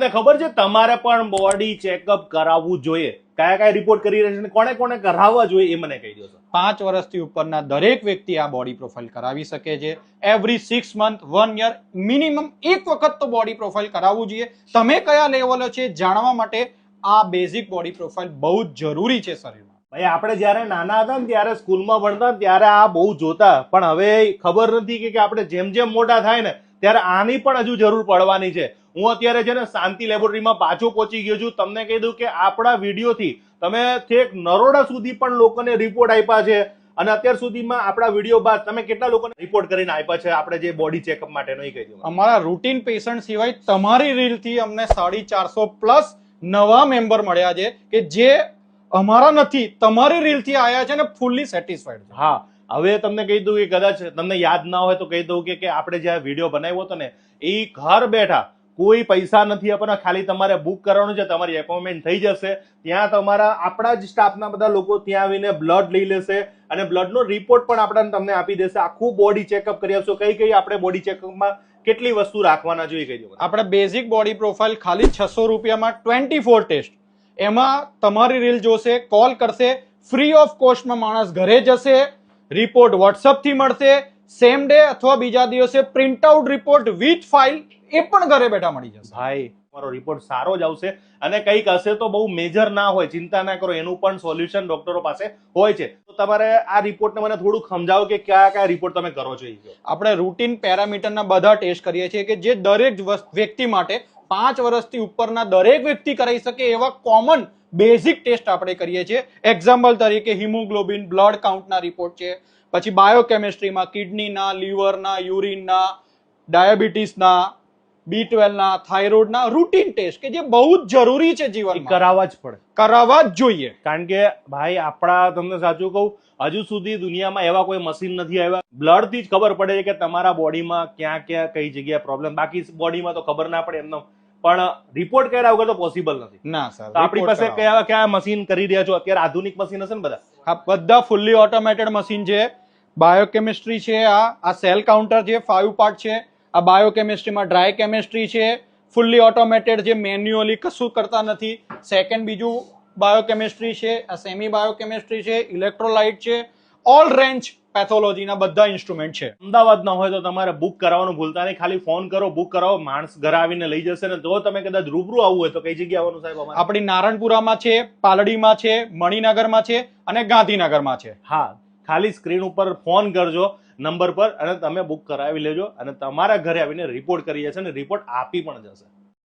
તમને ખબર છે તમારે પણ બોડી ચેકઅપ કરાવવું જોઈએ. કયા કયા રિપોર્ટ કરી રહ્યા છે અને કોને કોને કરાવવા જોઈએ એ મને કહી દો પાંચ વર્ષથી ઉપરના દરેક વ્યક્તિ આ બોડી પ્રોફાઇલ કરાવી શકે છે. Every six month one year minimum એક વખત તો બોડી પ્રોફાઇલ કરાવવું જોઈએ. તમે કયા લેવલો છે જાણવા માટે આ બેઝિક બોડી પ્રોફાઇલ બહુ જ જરૂરી છે શરીરમાં. ભાઈ આપણે જ્યારે નાના હતા ને ત્યારે સ્કૂલમાં ભણતા ત્યારે આ બહુ જોતા. પણ હવે ખબર નથી કે- કે આપણે જેમ જેમ મોટા થાય ને ત્યારે આની પણ હજુ જરૂર પડવાની છે. હું અત્યારે છે ને શાંતિ લેબોરેટરીમાં પાછો પહોંચી ગયો છું. તમને કહી દઉં કે આપણા વિડીયોથી તમે છેક નરોડા સુધી પણ લોકોને રિપોર્ટ આપ્યા છે. અને અત્યાર સુધીમાં આપણા વીડિયો બાદ તમે કેટલા લોકોને રિપોર્ટ કરીને આપ્યા છે? આપણે જે બોડી ચેકઅપ માટેનો એ કહી દઉં. અમારા રૂટીન પેશન્ટ સિવાય તમારી રીલથી અમને સાડી ચારસો પ્લસ નવા મેમ્બર મળ્યા છે કે જે અમારા નથી તમારી રીલથી આવ્યા છે ને ફૂલ્લી સેટિસ્ફાઈડ હા. હવે તમને કહી દઉં કે કદાચ તમને યાદ ના હોય તો કહી દઉં કે આપણે જે વીડિયો બનાવ્યો હતો ને, એ ઘર બેઠા કોઈ પૈસા નથી આપવાના, ખાલી તમારે બુક કરવાનું છે, તમારી એપોઇન્ટમેન્ટ થઈ જશે. ત્યાં તમારા આપણા જ સ્ટાફના બધા લોકો ત્યાં આવીને બ્લડ લઈ લેશે અને બ્લડનો રિપોર્ટ પણ આપણને તમને આપી દેશે. આખું બોડી ચેકઅપ કરી આપશો. કઈ કઈ આપણે બોડી ચેકઅપમાં કેટલી વસ્તુ રાખવાના જોઈએ કહી દઉં. આપણે બેઝિક બોડી પ્રોફાઇલ ખાલી છસો રૂપિયામાં ટ્વેન્ટી ફોર ટેસ્ટ એમાં તમારી રીલ જોશે કોલ કરશે ફ્રી ઓફ કોસ્ટમાં માણસ ઘરે જશે રિપોર્ટ વોટ્સઅપથી મળશે સેમ ડે અથવા બીજા દિવસે print out report with file એ પણ ઘરે બેઠા મળી જશે. ભાઈ તમારો રિપોર્ટ સારો જ આવશે અને કંઈક હશે તો બહુ મેજર ના હોય ચિંતા ના કરો એનું પણ સોલ્યુશન ડોક્ટરો પાસે હોય છે. તો તમારે આ રિપોર્ટને મને થોડુંક સમજાવો કે કયા કયા રિપોર્ટ તમે કરો છો આપણે રૂટીન પેરામીટરના બધા ટેસ્ટ કરીએ છીએ કે જે દરેક વ્યક્તિ માટે પાંચ વર્ષથી ઉપરના દરેક વ્યક્તિ કરાવી શકે એવા કોમન બેઝિક ટેસ્ટ આપણે કરીએ છીએ. એક્ઝામ્પલ તરીકે હિમોગ્લોબિન બ્લડ કાઉન્ટના રિપોર્ટ છે. પછી બાયોકેમિસ્ટ્રીમાં કિડનીના લીવરના યુરિનના ડાયાબિટીસના બી ટ્વેલ્વના થાઇરોઇડના રૂટીન ટેસ્ટ કે જે બહુ જ જરૂરી છે જીવન કરાવવા જ પડે. કરાવવા જ જોઈએ. કારણ કે ભાઈ આપણા તમને સાચું કહું હજુ સુધી દુનિયામાં એવા કોઈ મશીન નથી આવ્યા. બ્લડથી જ ખબર પડે છે કે તમારા બોડીમાં ક્યાં ક્યાં કઈ જગ્યાએ પ્રોબ્લેમ બાકી બોડીમાં તો ખબર ના પડે એમનો પણ રિપોર્ટ કર્યા વગર તો પોસિબલ નથી. ના સર આપણી પાસે કયા કયા મશીન કરી રહ્યા છો? અત્યારે આધુનિક મશીન હશે ને બધા? આ બધા ફૂલ્લી ઓટોમેટેડ મશીન છે. બાયોકેમિસ્ટ્રી છે આ. આ સેલ કાઉન્ટર છે ફાઈવ પાર્ટ છે. આ બાયોકેમિસ્ટ્રીમાં ડ્રાય કેમિસ્ટ્રી છે. ફૂલ્લી ઓટોમેટેડ જે મેન્યુઅલી કશું કરતા નથી. સેકન્ડ બીજું બાયોકેમિસ્ટ્રી છે આ સેમી બાયોકેમિસ્ટ્રી છે ઇલેક્ટ્રોલાઇટ છે. ઓલ રેન્જ પેથોલોજીના બધા ઇન્સ્ટ્રુમેન્ટ છે. અમદાવાદના હોય તો તમારે બુક કરાવવાનું ભૂલતા નહીં. ખાલી ફોન કરો બુક કરાવો માણસ ઘરે આવીને લઈ જશે ને તો તમે કદાચ રૂબરૂ આવવું હોય તો કઈ જગ્યાએ આવવાનું સાહેબ આપણી નારણપુરામાં છે પાલડીમાં છે મણિનગરમાં છે અને ગાંધીનગરમાં છે. હા ખાલી સ્ક્રીન ઉપર ફોન કરજો નંબર પર અને તમે બુક કરાવી લેજો અને તમારા ઘરે આવીને રિપોર્ટ કરી જશે અને રિપોર્ટ આપી પણ જશે.